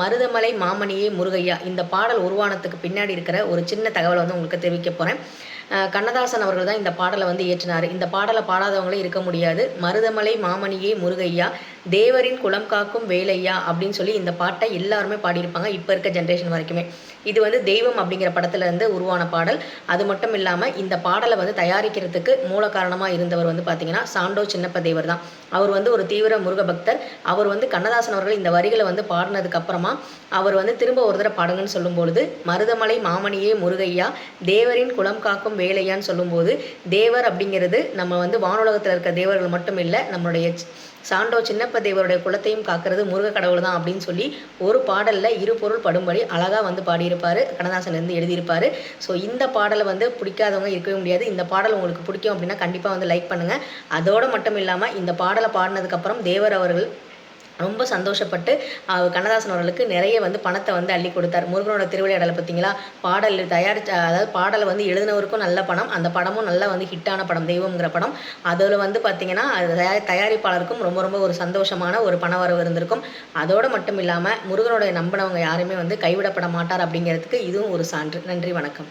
மருதமலை மாமணியே முருகையா இந்த பாடல் உருவானத்துக்கு பின்னாடி இருக்கிற ஒரு சின்ன தகவலை வந்து உங்களுக்கு தெரிவிக்க போகிறேன் கண்ணதாசன் அவர்கள் தான் இந்த பாடலை வந்து இயற்றினார். இந்த பாடலை பாடாதவங்களே இருக்க முடியாது. மருதமலை மாமணியே முருகையா தேவரின் குலம் காக்கும் வேலையா அப்படின்னு சொல்லி இந்த பாட்டை எல்லாருமே பாடியிருப்பாங்க இப்போ இருக்க ஜென்ரேஷன் வரைக்குமே. இது வந்து தெய்வம் அப்படிங்கிற படத்துலேருந்து உருவான பாடல். அது மட்டும் இல்லாமல் இந்த பாடலை வந்து தயாரிக்கிறதுக்கு மூல காரணமாக இருந்தவர் வந்து பார்த்தீங்கன்னா சாண்டோ சின்னப்ப தேவர் தான். அவர் வந்து ஒரு தீவிர முருக பக்தர் அவர் வந்து கண்ணதாசன் அவர்கள் இந்த வரிகளை வந்து பாடினதுக்கப்புறம் அவர் வந்து திரும்ப ஒரு தடவை பாடுங்கன்னு சொல்லும் பொழுது மருதமலை மாமணியே முருகையா தேவரின் குலம் காக்கும் வேலையான்னு சொல்லும்போது தேவர் அப்படிங்கிறது நம்ம வந்து வானுலகத்தில் இருக்க தேவர்கள் மட்டும் இல்லை நம்மளுடைய சாண்டோ சின்னப்ப தேவருடைய குலத்தையும் காக்கிறது முருக கடவுள் தான் அப்படின்னு சொல்லி ஒரு பாடலில் இரு பொருள் படும்படி அழகாக வந்து பாடியிருப்பார். கண்ணதாசன் இருந்து எழுதியிருப்பார். ஸோ இந்த பாடலை வந்து பிடிக்காதவங்க இருக்கவே முடியாது. இந்த பாடல் உங்களுக்கு பிடிக்கும் அப்படின்னா கண்டிப்பாக வந்து லைக் பண்ணுங்கள் அதோடு மட்டும் இல்லாமல் இந்த பாடலை பாடினதுக்கப்புறம் தேவர் அவர்கள் ரொம்ப சந்தோஷப்பட்டு கண்ணதாசன் அவர்களுக்கு நிறைய வந்து பணத்தை வந்து அள்ளி கொடுத்தார். முருகனோட திருவிளையாடலை பார்த்தீங்களா? பாடல் தயாரித்த அதாவது பாடலை வந்து எழுதினவருக்கும் நல்ல படம் அந்த படமும் நல்லா வந்து ஹிட்டான படம் தெய்வம்ங்கிற படம். அதில் வந்து பார்த்தீங்கன்னா தயாரிப்பாளருக்கும் ரொம்ப ரொம்ப ஒரு சந்தோஷமான ஒரு பண வரவு இருந்திருக்கும். அதோடு மட்டும் இல்லாமல் முருகனோட நம்பினவங்க யாருமே வந்து கைவிடப்பட மாட்டார் அப்படிங்கிறதுக்கு இதுவும் ஒரு சான்று. நன்றி வணக்கம்.